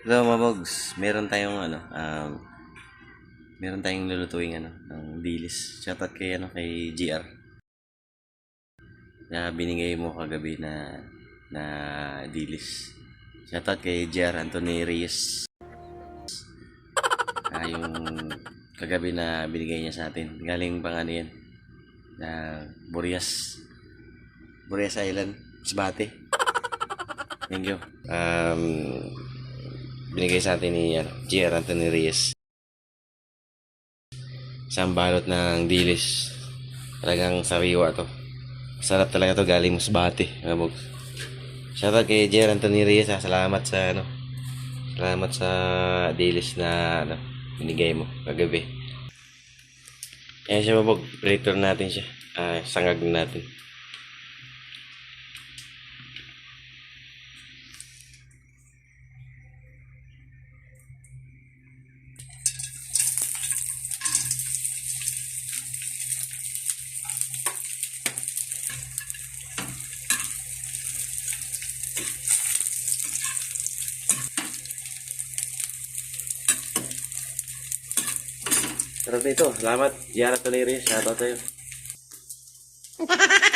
Hello, Mabogs. Meron tayong ano, um, meron tayong lulutuing ano, ng dilis. Shoutout kay ano, kay GR. Na binigay mo kagabi na na dilis. Shoutout kay GR Anthony Reyes. Ah, yung kagabi na binigay niya sa atin. Galing pang ano yan. Na Burias. Burias Island. Masbate. Thank you. Um, binigay sa atin ni ano, GR Anthony Reyes. Isang balot ng dilis. Talagang sariwa to. Sarap talaga to galing Masbate. Mabog. Shoutout kay GR Anthony Reyes. Ha. Salamat sa ano. Salamat sa dilis na ano, binigay mo kagabi. Ayan siya mabog. Prepare natin siya. Ah, sangag natin. Sarap nito. Salamat. Anthony Reyes. Shoutout sa'yo.